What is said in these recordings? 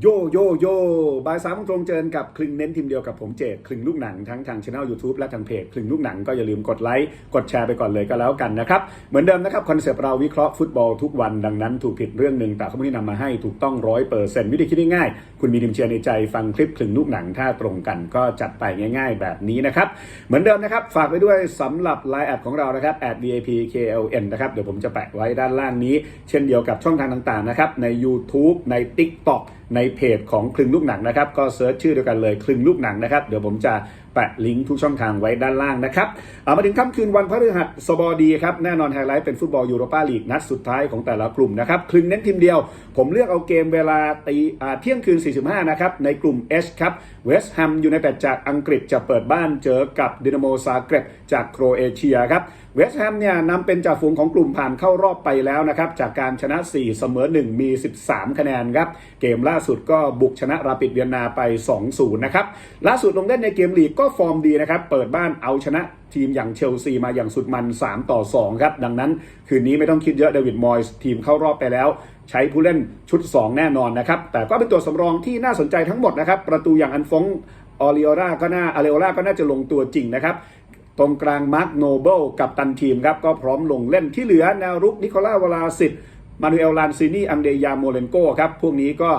โยโยโยบ่ายสามโมงตรงเจอกับคลึงเน้นทีมเดียวกับผมเจดคลึงลูกหนังทั้งทางช่อง YouTube และทางเพจคลึงลูกหนังก็อย่าลืมกดไลค์ กดแชร์ไปก่อนเลยก็แล้วกันนะครับ เหมือนเดิมนะครับคอนเซปต์เราวิเคราะห์ฟุตบอลทุกวันดังนั้นถูกผิดเรื่องหนึ่งแต่ข้อมูลที่นำมาให้ถูกต้องร้อยเปอร์เซ็นต์วิธีคิดง่ายๆคุณมีทีมเชียร์ในใจฟังคลิปคลึงลูกหนังถ้าตรงกันก็จัดไปง่าย ๆ แบบนี้นะครับเหมือนเดิมนะครับฝากไว้ด้วยสำหรับไลน์แอดของเรานะครับ @vip kln นะครับเดี๋ยวผมจะแปะไว้ด้านล่างนี้ เช่นเดียวกับช่องทางต่างๆนะครับใน YouTube ใน TikTok ในเพจของคลึงลูกหนังนะครับ ก็เซิร์ชชื่อเดียวกันเลยคลึงลูกหนังนะครับ เดี๋ยวผมจะแปะลิงก์ทุกช่องทางไว้ด้านล่างนะครับเอามาถึงค่ำคืนวันพฤหัสบดีครับ แน่นอนไฮไลท์เป็นฟุตบอลยูโรปาลีกนัดสุดท้ายของแต่ละกลุ่มนะครับคลึงเน้นทีมเดียว ผมเลือกเอาเกมเวลาตีเที่ยงคืน 45 นะครับ ในกลุ่ม H ครับเวสต์แฮมยูไนเต็ดจากอังกฤษจะเปิดบ้านเจอกับดินาโมซาเกร็บจากโครเอเชียครับเวสต์แฮมเนี่ยนำเป็นจ่าฝูงของกลุ่มผ่านเข้ารอบไปแล้วนะครับจากการชนะ 4 เสมอ 1 มี 13 คะแนนครับเกมล่าสุดก็บุกชนะราปิดเวียนนาไป 2-0 นะครับ ล่าสุดลงเล่นในเกมลีกก็ฟอร์มดีนะครับ เปิดบ้านเอาชนะทีมอย่างเชลซีมาอย่างสุดมัน 3 ต่อ 2 ครับ ดังนั้น คืนนี้ไม่ต้องคิดเยอะเดวิดมอยส์ทีมเข้ารอบไปแล้ว ใช้ผู้เล่นชุด 2 แน่นอนนะครับ แต่ก็เป็นตัวสำรองที่น่าสนใจทั้งหมดนะครับ ประตูอย่างอันฟงออริโอราก็น่าอาเรโอราก็น่าจะลงตัวจริงนะครับตรงกลางมาร์คโนเบิลกับตันทีมครับ ก็พร้อมลงเล่นที่เหลือแนวรุกนิโคล่าวลาสิตมานูเอลลานซินีอังเดยาโมเลนโกครับ พวกนี้ก็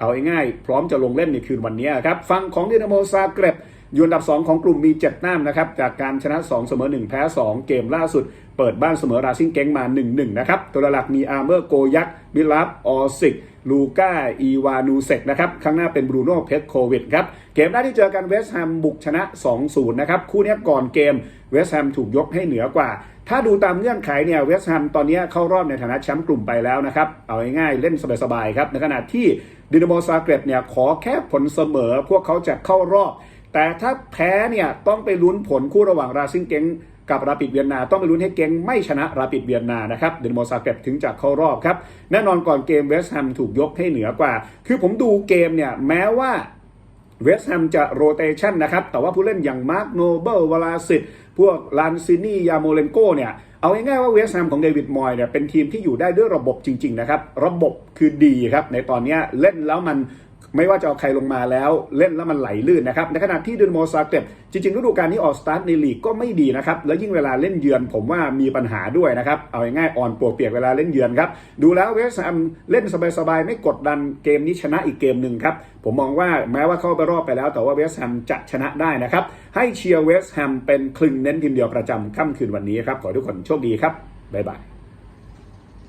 เอาง่ายๆพร้อมจะลงเล่นในคืนวันนี้ครับฟังของดินาโมซาเกร็บอยู่อันดับ 2 ของกลุ่มมี7แต้มนะครับ จากการชนะ 2 เสมอ 1 แพ้ 2 เกมล่าสุด เปิดบ้านเสมอราซิงเก้งมา 1-1 นะครับ ตัวหลักมีอาร์เมอร์โกยักมิลาฟออสิก ลูก้าอีวานูเซกนะครับข้างหน้าเป็นบรูโน่เพชโควิดครับเกมแรกที่เจอกันเวสต์แฮมบุกชนะ 2-0 นะครับ คู่นี้ก่อนเกมเวสต์แฮมถูกยกให้เหนือกว่า ถ้าดูตามเงื่อนไขเนี่ยเวสต์แฮมตอนนี้เข้ารอบในฐานะแชมป์กลุ่มไปแล้วนะครับ เอาง่ายๆเล่นสบายๆครับ ในขณะที่ดินาโมซาเกร็บเนี่ยขอแค่ผลเสมอพวกเขาจะเข้ารอบ แต่ถ้าแพ้เนี่ยต้องไปลุ้นผลคู่ระหว่างราซิงเก้งกับราปิดเวียนนา ต้องไปลุ้นให้เก้งไม่ชนะราปิดเวียนนานะครับเดนโมซาเกรบถึงจะเข้ารอบครับ แน่นอนก่อนเกมเวสต์แฮมถูกยกให้เหนือกว่า คือผมดูเกมเนี่ยแม้ว่าเวสต์แฮมจะโรเตชันนะครับ แต่ว่าผู้เล่นอย่างมาร์คโนเบิลวลาสิตพวกลานซินียาโมเลนโกเนี่ย เอาง่ายๆว่าเวสต์แฮมของเดวิดมอยเนี่ยเป็นทีมที่อยู่ได้ด้วยระบบจริง ๆ นะครับ ระบบคือดีครับ ในตอนนี้เล่นแล้วมัน ไม่ว่าจะเอาใครลงมาแล้วเล่นแล้วมันไหลลื่นนะครับ ในขณะที่ดินโมซาเกรบจริงๆฤดูกาลนี้ออกสตาร์ทในลีกก็ไม่ดีนะครับ แล้วยิ่งเวลาเล่นเยือนผมว่ามีปัญหาด้วยนะครับ เอาง่ายๆอ่อนปวกเปียกเวลาเล่นเยือนครับ ดูแล้วเวสต์แฮมเล่นสบายๆ ไม่กดดันเกมนี้ชนะอีกเกมหนึ่งครับ ผมมองว่าแม้ว่าเข้าไปรอบไปแล้ว แต่ว่าเวสต์แฮมจะชนะได้นะครับ ให้เชียร์เวสต์แฮมเป็นคลึงเน้นทีมเดียวประจำค่ำคืนวันนี้ครับ ขอทุกคนโชคดีครับบ๊ายบาย